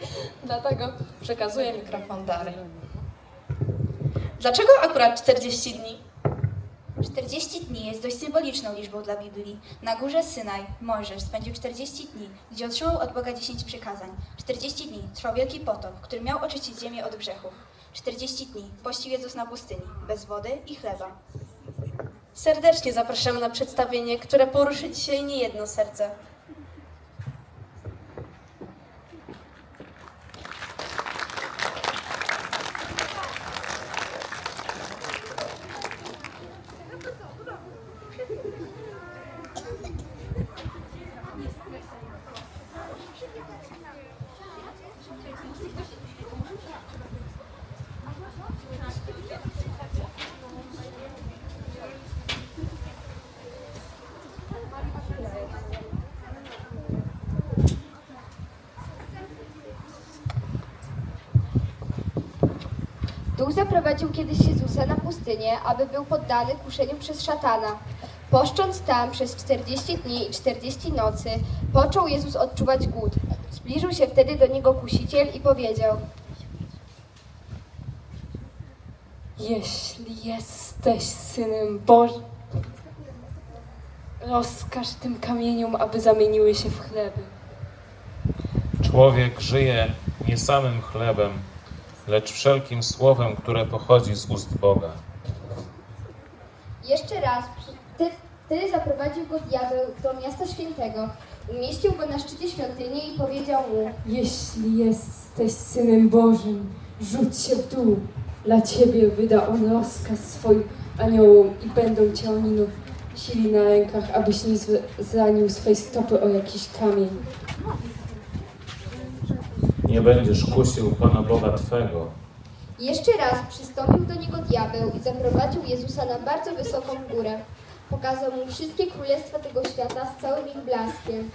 Dlatego przekazuję mikrofon dalej. Dlaczego akurat 40 dni? 40 dni jest dość symboliczną liczbą dla Biblii. Na górze Synaj Mojżesz spędził 40 dni, gdzie otrzymał od Boga 10 przykazań. 40 dni trwał wielki potop, który miał oczyścić ziemię od grzechów. 40 dni pościł Jezus na pustyni, bez wody i chleba. Serdecznie zapraszamy na przedstawienie, które poruszy dzisiaj niejedno serce. Duch zaprowadził kiedyś Jezusa na pustynię, aby był poddany kuszeniu przez szatana. Poszcząc tam przez 40 dni i 40 nocy, począł Jezus odczuwać głód. Zbliżył się wtedy do niego kusiciel i powiedział: Jeśli jesteś synem Bożym, rozkaż tym kamieniom, aby zamieniły się w chleby. Człowiek żyje nie samym chlebem, lecz wszelkim słowem, które pochodzi z ust Boga. Jeszcze raz, wtedy zaprowadził go diabeł do miasta świętego. Umieścił go na szczycie świątyni i powiedział mu: Jeśli jesteś synem Bożym, rzuć się w dół. Dla ciebie wyda on rozkaz swoim aniołom i będą cię oni nosili na rękach, abyś nie zr- zranił swej stopy o jakiś kamień. Nie będziesz kusił Pana Boga Twego. Jeszcze raz przystąpił do niego diabeł i zaprowadził Jezusa na bardzo wysoką górę. Pokazał mu wszystkie królestwa tego świata z całym ich blaskiem.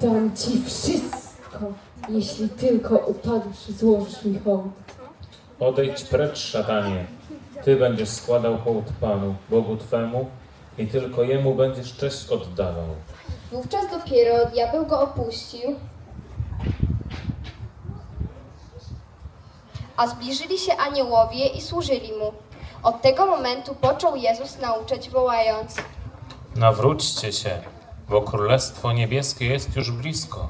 Dam ci wszystko, jeśli tylko upadłszy złożysz mi hołd. Odejdź precz, szatanie. Ty będziesz składał hołd Panu, Bogu Twemu i tylko Jemu będziesz cześć oddawał. Wówczas dopiero diabeł go opuścił, a zbliżyli się aniołowie i służyli mu. Od tego momentu począł Jezus nauczać, wołając: Nawróćcie się, bo Królestwo Niebieskie jest już blisko.